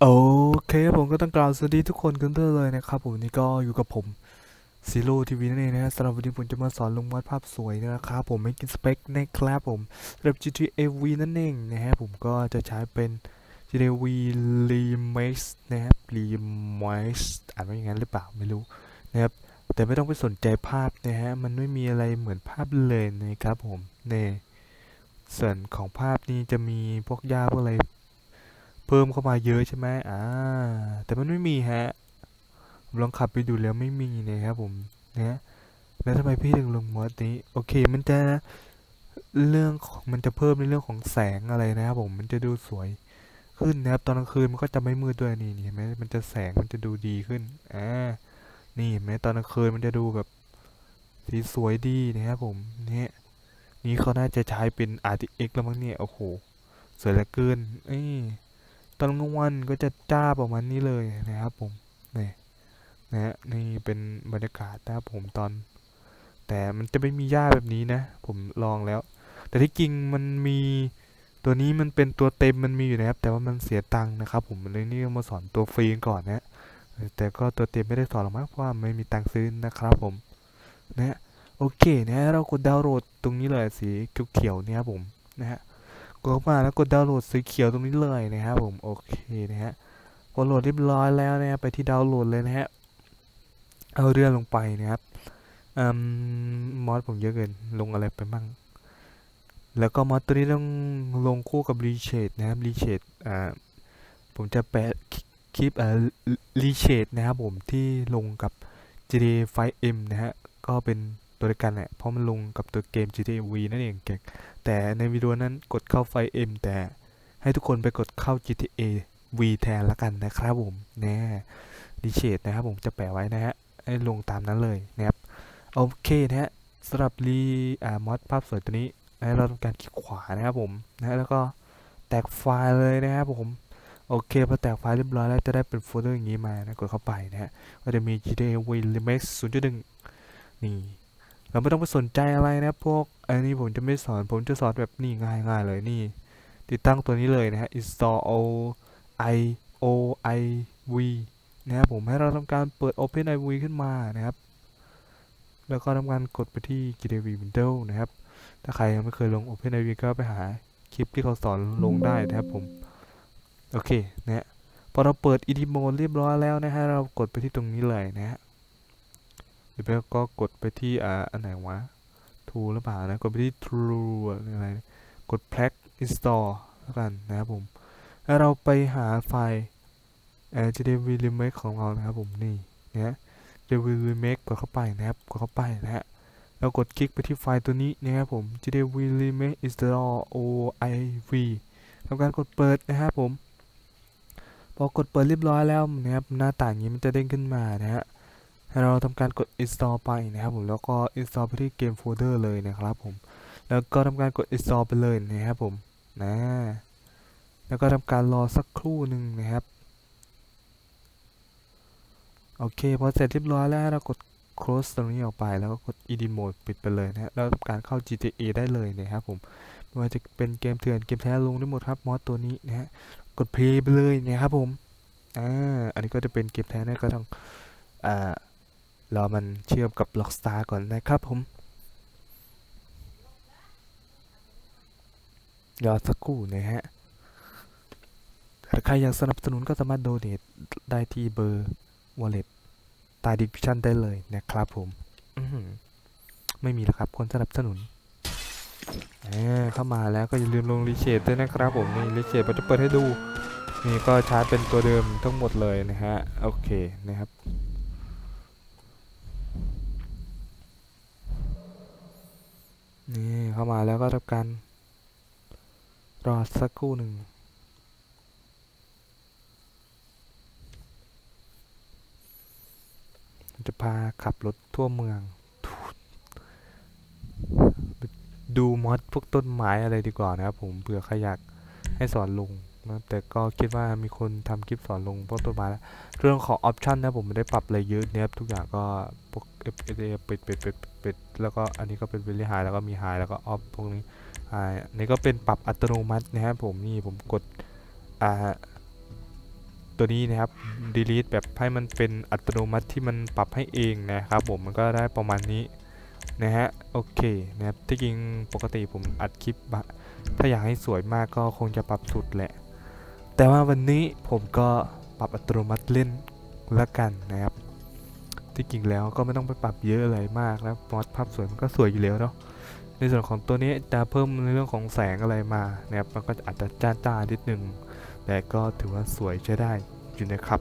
โอเคผมก็ต้องกล่าวสวัสดีทุกคนกันด้วยเลยนะครับผมนี่ก็อยู่กับผมซีโร่ทีวีนั่นเองนะฮะสำหรับวันนี้ผมจะมาสอนลงวาดภาพสวยนะครับผมไม่กินสเปคนะครับผมสำหรับ GTA V นั่นเองนะฮะผมก็จะใช้เป็น GTA V Remix นะครับ Remix อ่านว่าอย่างนั้นหรือเปล่าไม่รู้นะครับแต่ไม่ต้องไปสนใจภาพนะฮะมันไม่มีอะไรเหมือนภาพเลยนะครับผมเนี่ยส่วนของภาพนี้จะมีพวกหญ้าพวกอะไร เพิ่มเข้ามาเยอะใช่ไหมอ่า แต่มันไม่มีฮะผมลองขับไปดูแล้วไม่มีนะครับผมนะแล้วทำไมพี่ถึงลงมอดนี้ โอเค มันจะเรื่องมันจะเพิ่มในเรื่องของแสงอะไรนะครับผมมันจะดูสวยขึ้นนะครับตอนกลางคืนมันก็จะไม่มืดด้วยนี่นี่เห็นไหมมันจะแสงมันจะดูดีขึ้นอ่านี่เห็นไหมตอนกลางคืนมันจะดูแบบสีสวยดีนะครับผมเนี่ยนี่เขาน่าจะใช้เป็น RTX แล้วมั้งเนี่ยโอ้โหสวยเหลือเกินเอ้ อนกลางวันก็จะจ้าประมาณนี้เลยนะครับผมนี่นะฮะนี่เป็นบรรยากาศนะครับผมตอน แต่มันจะไม่มีหญ้าแบบนี้นะ ผมลองแล้ว แต่ที่จริงมันมีตัวนี้มันเป็นตัวเต็มมันมีอยู่นะครับ แต่ว่ามันเสียตังค์นะครับ ผมเลยนี่มาสอนตัวฟรีก่อนนะแต่ก็ตัวเต็มไม่ได้สอนหรอกมั้งเพราะว่าไม่มีตังค์ซื้อนะครับ ผมนะโอเคนะเรากดดาวน์โหลดตรงนี้เลยสีเขียวๆเนี่ยครับผมนะฮะ กดเข้ามาแล้วกดดาวน์โหลดสีเขียวตรงนี้เลยนะครับผมโอเคนะฮะพอโหลดเรียบร้อยแล้วนะครับไปที่ดาวน์โหลดเลยนะฮะเอาเรื่องลงไปนะครับอืมมอดผมเยอะเกินลงอะไรไปมั่งแล้วก็มอดตัวนี้ต้องลงคู่กับรีเชดนะครับรีเชดอ่าผมจะแปะคลิปอ่ารีเชดนะครับผมที่ลงกับ GTA 5M นะฮะก็เป็นตัวเดียวกันแหละเพราะมันลงกับตัวเกม GTA V นั่นเองเก่ง แต่ในวิดีโอนั้นกดเข้าไฟ M แต่ให้ทุกคนไปกดเข้า GTA V แทนละกันนะครับผมแน่ดีเชดนะครับผมจะแปะไว้นะฮะให้ลงตามนั้นเลยนะครับโอเคนะฮะสำหรับรีอ่ามอดภาพสวยตัวนี้นะเราทำการคลิกขวานะครับผมนะแล้วก็แตกไฟล์เลยนะครับผมโอเคพอแตกไฟล์เรียบร้อยแล้วจะได้เป็นโฟลเดอร์อย่างนี้มานะกดเข้าไปนะฮะก็จะมี GTA V Remix 0.1นี่ เราไม่ต้องไปสนใจอะไรนะพวกอันนี้ผมจะไม่สอนผมจะสอนแบบนี่ง่ายง่ายเลยนี่ ติดตั้งตัวนี้เลยนะฮะ install o i o i v นะครับผมให้เราทำการเปิด open i v ขึ้นมานะครับ แล้วก็ทำการกดไปที่ GDV window นะครับ ถ้าใครยังไม่เคยลง open i v ก็ไปหาคลิปที่เขาสอนลงได้นะครับผม โอเคนะฮะพอเราเปิด edit mode เรียบร้อยแล้วนะฮะเรากดไปที่ตรงนี้เลยนะฮะ หรือไม่ก็กดไปที่อ่าอันไหนวะ Tool หรือเปล่านะ กดไปที่ True อะไร กด Plug Install แล้วกันนะครับผม แล้วเราไปหาไฟล์เอ่อ JDV Remake ของเรานะครับผมนี่นะ JDV Remake กดเข้าไปนะครับ กดเข้าไปนะฮะ แล้วกดคลิกไปที่ไฟล์ตัวนี้นะครับผม JDV Remake Install OIV ทำการกดเปิดนะครับผม พอกดเปิดเรียบร้อยแล้วนะครับหน้าต่างนี้มันจะเด้งขึ้นมานะฮะ เราทำการกด install ไปนะครับผมแล้วก็ install ไปที่เกมโฟลเดอร์เลยนะครับผมแล้วก็ทำการกด install ไปเลยนะครับผมนะแล้วก็ทำการรอสักครู่หนึ่งนะครับโอเคพอเสร็จเรียบร้อยแล้วเรากด close ตรงนี้ออกไปแล้วก็กด edit mode ปิดไปเลยนะฮะแล้วทำการเข้า GTA ได้เลยนะครับผมไม่ว่าจะเป็นเกมเถื่อนเกมแท้ลงได้หมดครับมอดตัวนี้นะฮะกด play ไปเลยนะครับผมอ่าอันนี้ก็จะเป็นเกมแท้นะก็ต้องอ่า รอมันเชื่อมกับ Rockstar ก่อนนะครับผม รอสักครู่นะฮะถ้าใครอยากสนับสนุนก็สามารถโดเนทได้ที่เบอร์ wallet ใต้ดิสคริปชันได้เลยนะครับผมอื้อหือไม่มีแล้วครับคนสนับสนุนเอ้ยเข้ามาแล้วก็อย่าลืมลงรีเชดด้วยนะครับผมนี่รีเชดผมจะเปิดให้ดู นี่ก็ชาร์จเป็นตัวเดิมทั้งหมดเลยนะฮะ โอเคนะครับ นี่เข้ามาแล้วก็ทำการรอสักครู่หนึ่งจะพาขับรถทั่วเมือง ดูมอดพวกต้นไม้อะไรดีกว่านะครับผมเผื่อใครอยากให้สอนลง นะแต่ก็คิดว่ามีคนทำคลิปสอนลงพวกต้นไม้แล้วเรื่องของออปชันนะผมไม่ได้ปรับอะไรเยอะนะครับทุกอย่างก็พวก F S A ปิดปิดปิดปิดแล้วก็อันนี้ก็เป็น very high แล้วก็มี high แล้วก็ออฟพวกนี้อันนี้ก็เป็นปรับอัตโนมัตินะครับผมนี่ผมกดอ่าตัวนี้นะครับ delete แบบให้มันเป็นอัตโนมัติที่มันปรับให้เองนะครับผมมันก็ได้ประมาณนี้นะฮะโอเคนะครับที่จริงปกติผมอัดคลิปถ้าอยากให้สวยมากก็คงจะปรับสุดแหละ แต่ว่าวันนี้ผมก็ปรับอัตโนมัติเล่นละกันนะครับ ที่จริงแล้วก็ไม่ต้องไปปรับเยอะอะไรมากนะมอสภาพสวยมันก็สวยอยู่แล้วเนาะในส่วนของตัวนี้จะเพิ่มในเรื่องของแสงอะไรมานะครับมันก็อาจจะจ้าๆนิดนึงแต่ก็ถือว่าสวยใช้ได้อยู่นะครับ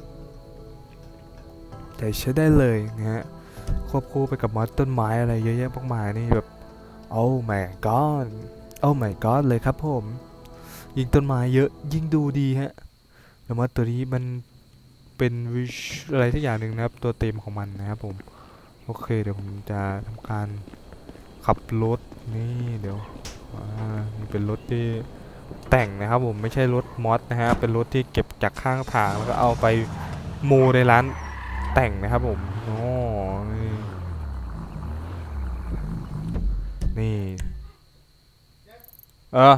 แต่ใช้ได้เลยนะฮะควบคู่ไปกับมอสต้นไม้อะไรเยอะแยะมากมายนี่แบบโอ้ my god โอ้ my god เลยครับผม ยิ่งต้นไม้เยอะยิ่งดูดีฮะแล้วมอสตัวนี้มันเป็นวิชอะไรทุกอย่างหนึ่งนะครับ ตัวเต็มของมันนะครับผม โอเคเดี๋ยวผมจะทำการขับรถนี่เดี๋ยวนี่เป็นรถที่แต่งนะครับผมไม่ใช่รถมอสนะฮะเป็นรถที่เก็บจากข้างทางแล้วก็เอาไปโมในร้านแต่งนะครับผมโอ้นี่นี่เออ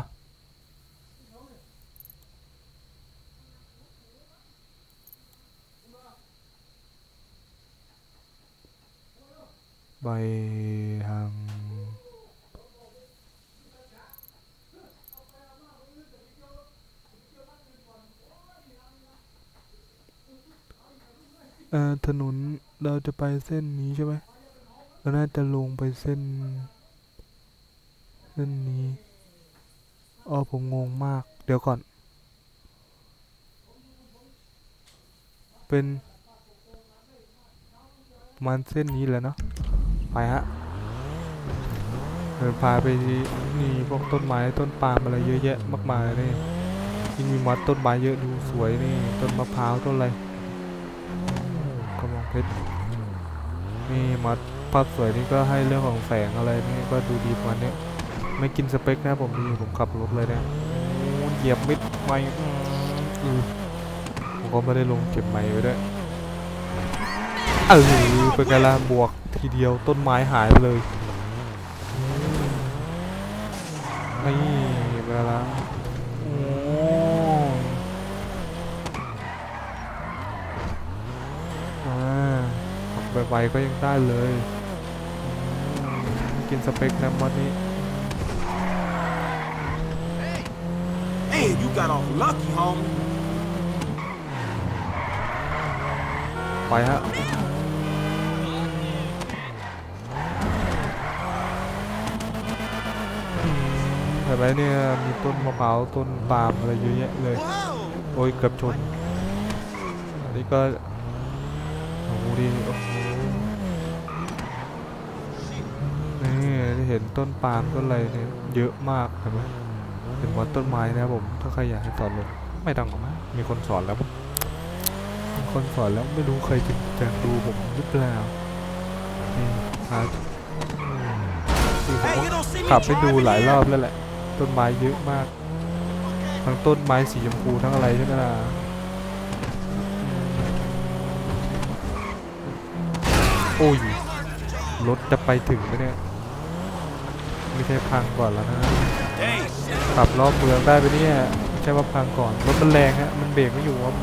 ไปทาง เอ่อถนนเราจะไปเส้นนี้ใช่ไหมเราน่าจะลงไปเส้น เส้นนี้อ๋อผมงงมาก เดี๋ยวก่อน เป็นมาณเส้นนี้แหละเนาะไปฮะเดินพาไปที่นี่พวกต้นไม้ต้นปาล์มอะไรเยอะแยะมากมายนี่ยิ่งมีมอสต้นไม้เยอะดูสวยนี่ ต้นมะพร้าวต้นอะไร นี่มัดภาพสวยนี่ก็ให้เรื่องของแสงอะไรนี่ก็ดูดีประมาณนี้ไม่กินสเปคนะผมดีผมขับรถเลยเนี่ยเหยียบมิดไม่อือผมก็ไม่ได้ลงเก็บไม้ไว้ด้วยเออเป็นไงล่ะบวกทีเดียวต้นไม้หายไปเลยนี่เป็นไงล่ะโอ้ อ่าขับ ไวๆก็ยังได้เลยอืมกินสเปคนะมอดนี้ Man, you got off lucky, homie. ไปฮะอืมเห็นไหมเนี่ย มีต้นมะพร้าวต้นปาล์มอะไรเยอะแยะเลย Whoa! โอ้ยเกือบชน อันนี้ก็โอ้โหดิโอ้โห นี่ได้เห็นต้นปาล์มต้นอะไรเนี่ยเยอะมากเห็นไหมเป็นวัดต้นไม้นะครับผม ถ้าใครอยากให้สอนลงไม่ต้องหรอกมั้งมีคนสอนแล้วมีคนสอนแล้วไม่รู้ใครจะจะดูผมหรือเปล่านี่หาที่ผม Hey, ก็ you don't see me ขับไปดูหลายรอบแล้วแหละ ต้นไม้เยอะมาก ทั้งต้นไม้สีชมพูทั้งอะไรใช่ไหมล่ะโอ้ยรถจะไปถึงไหมเนี่ย ไม่ใช่พังก่อนแล้วนะ Hey, ขับรอบเมืองได้ไปเนี่ยไม่ใช่ว่าพังก่อนรถมันแรงฮะมันเบรกไม่อยู่ครับ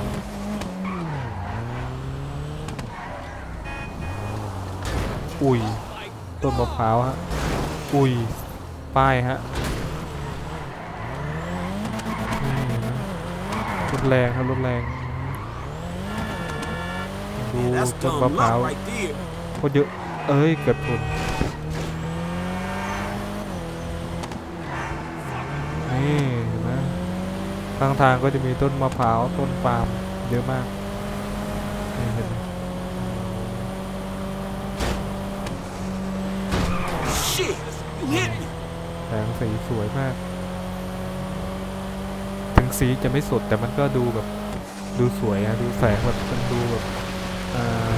อุ้ยต้นมะพร้าวฮะอุ้ยป้ายฮะนี่นะรถแรงครับรถแรงดู that's ต้น dumb มะพร้าว luck right there. โคตรเยอะเอ้ยเกือบช นี่เห็นไหมข้างทางก็จะมีต้นมะพร้าวต้นปาล์มเยอะมากแสงสีสวยมาก ถึงสีจะไม่สดแต่มันก็ดูแบบดูสวยอะดูแสงแบบมันดูแบบอ่า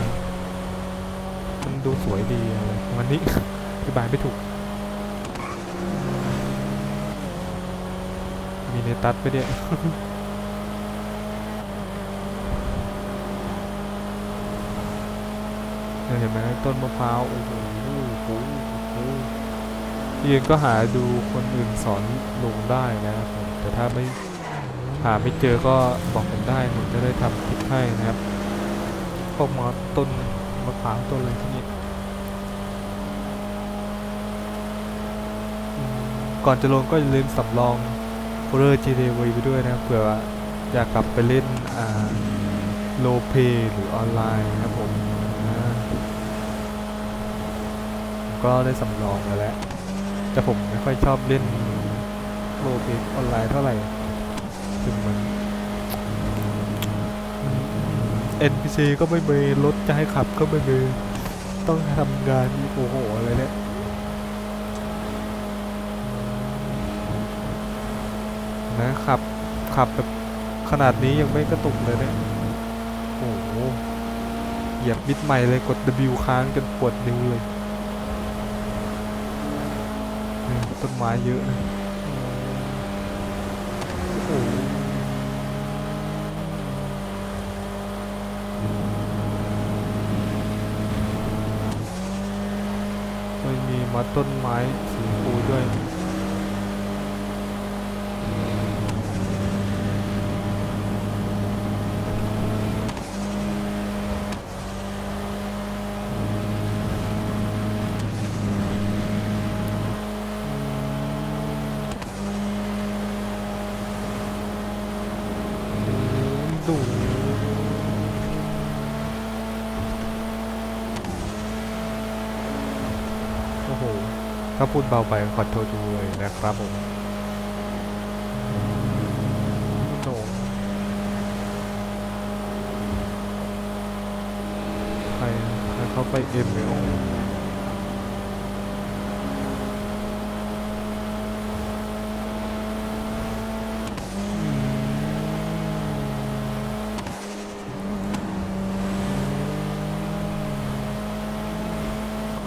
มันดูสวยดีอะไรมันนี้อธิบายไม่ถูก มีเน ตัสไปเนี่ยเนี่ยเห็นไหมต้นมะพร้าวโอ้โหโอ้โหโอ้โหยืนก็หาดูคนอื่นสอนลงได้นะครับแต่ถ้าไม่หาไม่เจอก็บอกผมได้ผมจะได้ทำคลิปให้นะครับพวกมอสต้นมะพร้าวต้นอะไรที่นี้ก่อนจะลงก็อย่าลืมสำรอง เดอร์ GTA ไว้ด้วยนะครับเผื่อว่าอยากกลับไปเล่นอ่าโลเปหรือออนไลน์นะครับผมก็ได้สำรองมาแล้ว แต่ผมไม่ค่อยชอบเล่นโลเปออนไลน์เท่าไหร่ถึงมัน NPC ก็ไม่มีรถจะให้ขับก็ไม่มีต้องทำงานโอ้โหอะไรเนี่ย นะขับขับแบบขนาดนี้ยังไม่กระตุกเลยเนี่ยโอ้โหเหยียบมิดใหม่เลยกด W ค้างจนปวดนิ้วเลยต้นไม้เยอะนะโอ้โหมันมีมัดต้นไม้สีชมพูด้วย ดู โอ้โห ถ้า พูดเบาไปขอโทษด้วยนะครับผมโอ้ใครใครเข้าไปเอ็มเลยโอ้โห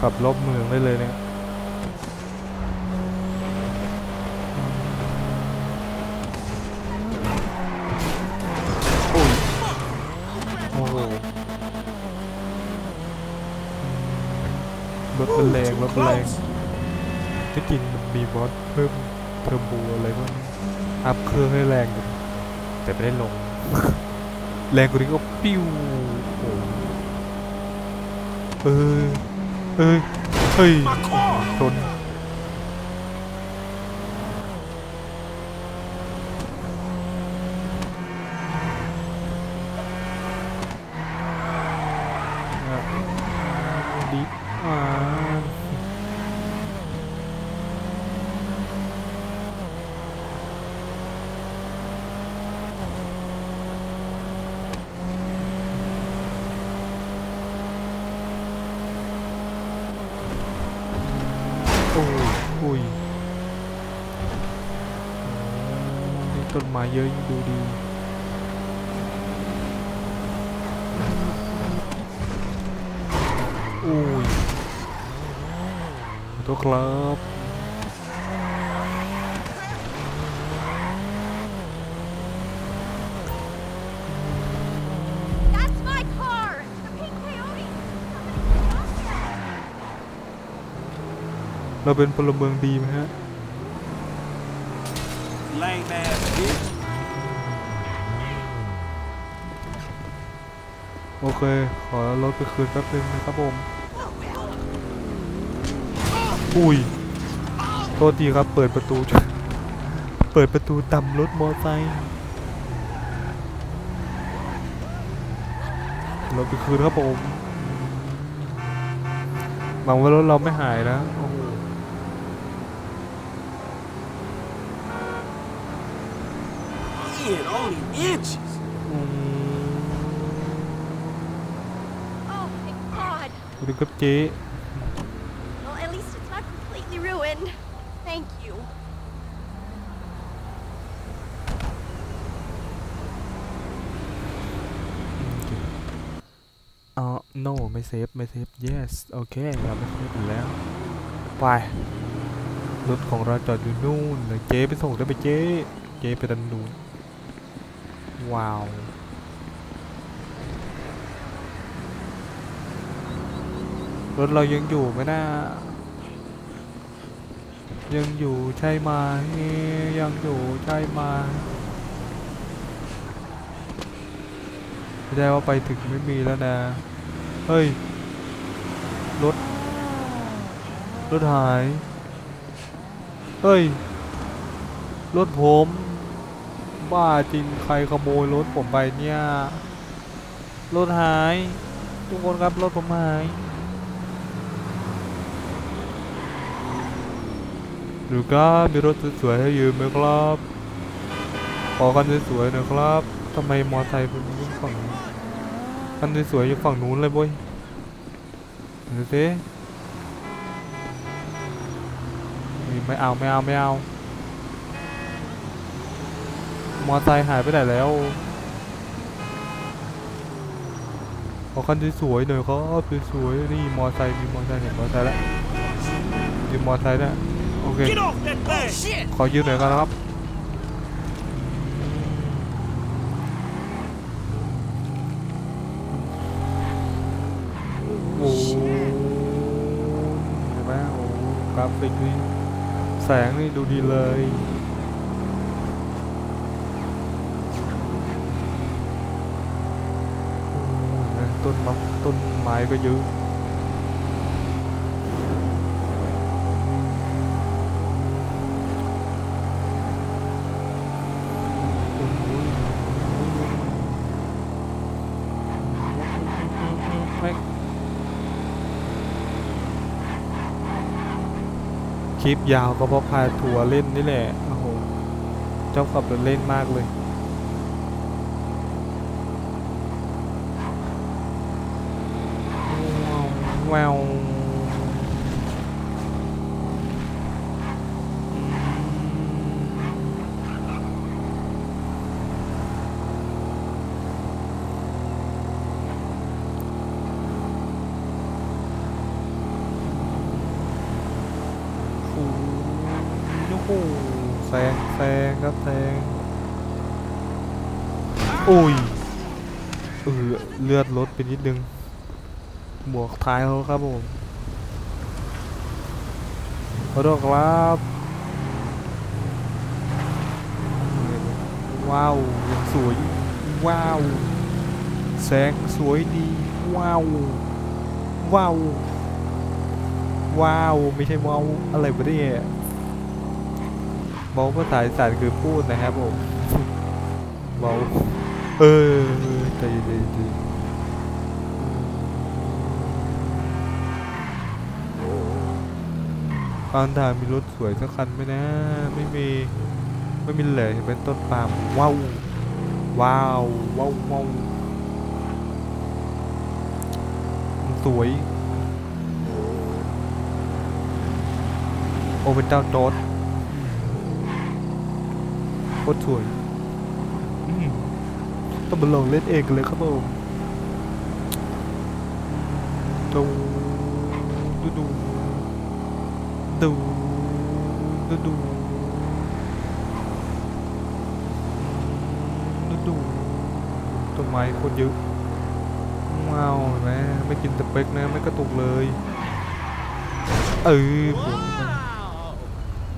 ขับรอบเมืองได้เลยเนี่ย รถมันแรงรถมันแรง Close. ที่จริงมันมีมอสเพิ่มเทอร์โบอะไรบ้างอัพเครื่องให้แรงอยู่แต่ไม่ได้ลง แรงกว่านี้ก็ปิ้วโอ้โหเออเอ้ยเฮ้ย My car. ชนดิอ่าโอ้ยอุ้ยนี่ต้นไม้เยอะยิ่งดูดีอุ้ยขอโทษครับ เราเป็นพลเมืองดีไหมฮะ Lame ass bitch. โอเค ขอรถไปคืนแป๊บนึงนะครับผม อุ้ย โทษทีครับ เปิดประตู เปิดประตูต่ำรถมอไซค์รถไปคืนครับผม หวังว่ารถเราไม่หายนะ โอ โห It only inches. อืม Oh, thank God! สวัสดีครับเจ๊ Well, at least it's not completely ruined. Thank you. อ๋อ no ไม่เซฟ ไม่เซฟ yes โอเคเราไม่เซฟอยู่แล้ว ไป รถของเราจอดอยู่นู่นเดี๋ยวเจ๊ไปส่งได้ไปเจ๊ เจ๊ไปดันนูน ว้าว รถเรายังอยู่ไหมนะยังอยู่ใช่ไหมยังอยู่ใช่ไหมไม่ได้ว่าไปถึงไม่มีแล้วนะ เฮ้ย รถ รถหาย เฮ้ย รถผม บ้าจริงใครขโมยรถผมไปเนี่ย รถหาย ทุกคนครับรถผมหายหรือก็มีรถสวยๆให้ยืมไหมครับ ขอกันสวยๆหน่อยครับทำไมมอไซค์เป็นวิ่งฝั่งคันสวยๆอยู่ฝั่งนู้นเลยเว้ยดูสิไม่เอาไม่เอาไม่เอา มอไซค์หายไปไหนแล้ว ขอคันสวยๆหน่อยครับสวยๆนี่มอไซค์มีมอไซค์เห็นมอไซค์แล้วมีมอไซค์แล้วยโอเค Get off that thing! shit! ขอยืมหน่อยกันนะครับโอ้โหเห็นไหมโอ้โหกราฟิกนี่แสงนี่ดูดีเลยโอ้โหเห็นไหม ต้นมะต้นไม้ก็เยอะคลิปยาวก็เพราะพาทัวร์เล่นนี่แหละ โอ้โห เจ้าขับรถเล่นมากเลย แววโอ้โหแซงแซงครับแซงอุ้ยเออเลือดลดไปนิดนึง บวกท้ายเขาครับผมขอโทษครับ ว้าวยังสวย ว้าว แสงสวยดี ว้าว ว้าว ว้าว ไม่ใช่ว้าว อะไรวะเนี่ยเมาภาษาอีสานคือพูดนะครับผมเมาเออใจเปานทางมีรถสวยสักคันไหมนะ ไม่มีไม่มีเลยเห็นเป็นต้นปาล์มว้าวว้าวว้าวว้าวมันสวย โอเป็นเจ้าโจ๊ดโคตรสวยต้องมาลองเล่นเองกันเลยครับผมดูดูดู ดูดูดูดูดูต้นไม้โคตรเยอะว้าเห็นไมไม่กินสเปกนะไม่กระตุกเลยเออผม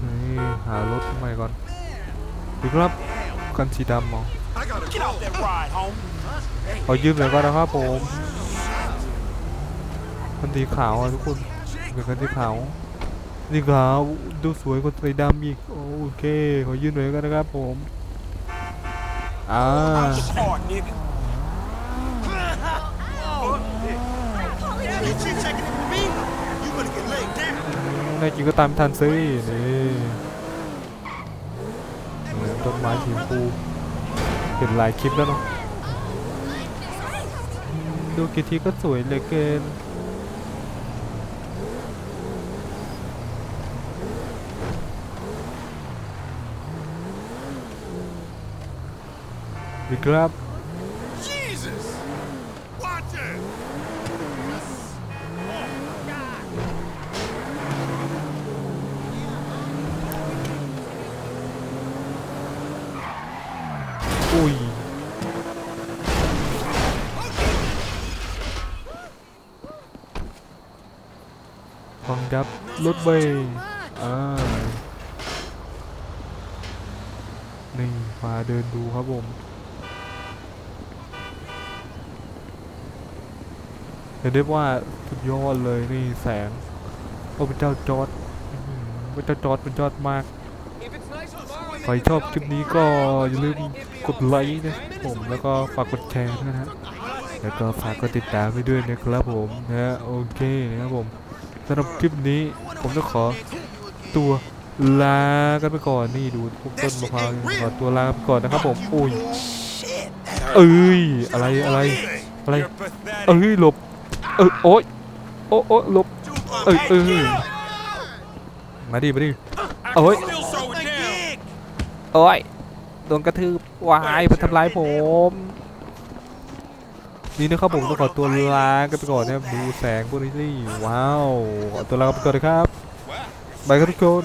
นี่หารถใหม่ก่อนดีครับคันสีดำเหรอ I gotta get off that ride, homie. ขอยืมหน่อยก่อนนะครับผมคันสีขาวอะทุกคนเป็นคันสีขาว นี่ครับดูสวยกว่าสีดำอีกโอเค ขอยืนหน่อยกันนะครับผมอ่า Out the car, nigga. You shit checking it for me? You gonna get laid down. นจริงก็ตามทันซินี่เหมือนต้นไม้สีชมพูเห็นหลายคลิปแล้วเนาะดูกี่ทีก็สวยเหลือเกิน ดีครับ Jesus! Watch it! อุ้ย ฟังครับรถเบย์อ่านี่มาเดินดูครับผม เห็นได้ว่าสุดยอดเลยนี่แสงโอ้พระเจ้าจอร์ดอื้อหือพระเจ้าจอร์ดเป็นยอดมากใครชอบคลิปนี้ก็อย่าลืมกดไลค์นะผมแล้วก็ฝากกดแชร์ด้วยนะฮะแล้วก็ฝากกดติดตามไปด้วยนะครับผมนะฮะโอเคนะครับผมสำหรับคลิปนี้ผมต้องขอตัวลากันไปก่อนนี่ดูพวกต้นมะพร้าวนี่ขอตัวลาไปก่อนนะครับผมอุ้ยเอ้ยอะไรอะไรอะไรเอ้ยหลบ เออโอ๊ยโอ๊ยโอ๊ยหลบเอ้ยเอ้ยมาดิมาดิโอ้ย Still so it down. โอ้ยโดนกระทืบวายมาทำร้ายผม นี่นะครับผมต้องขอตัวลากันไปก่อนนะครับดูแสงพวกนี้สิว้าวขอตัวลาไปก่อนนะครับบายครับทุกคน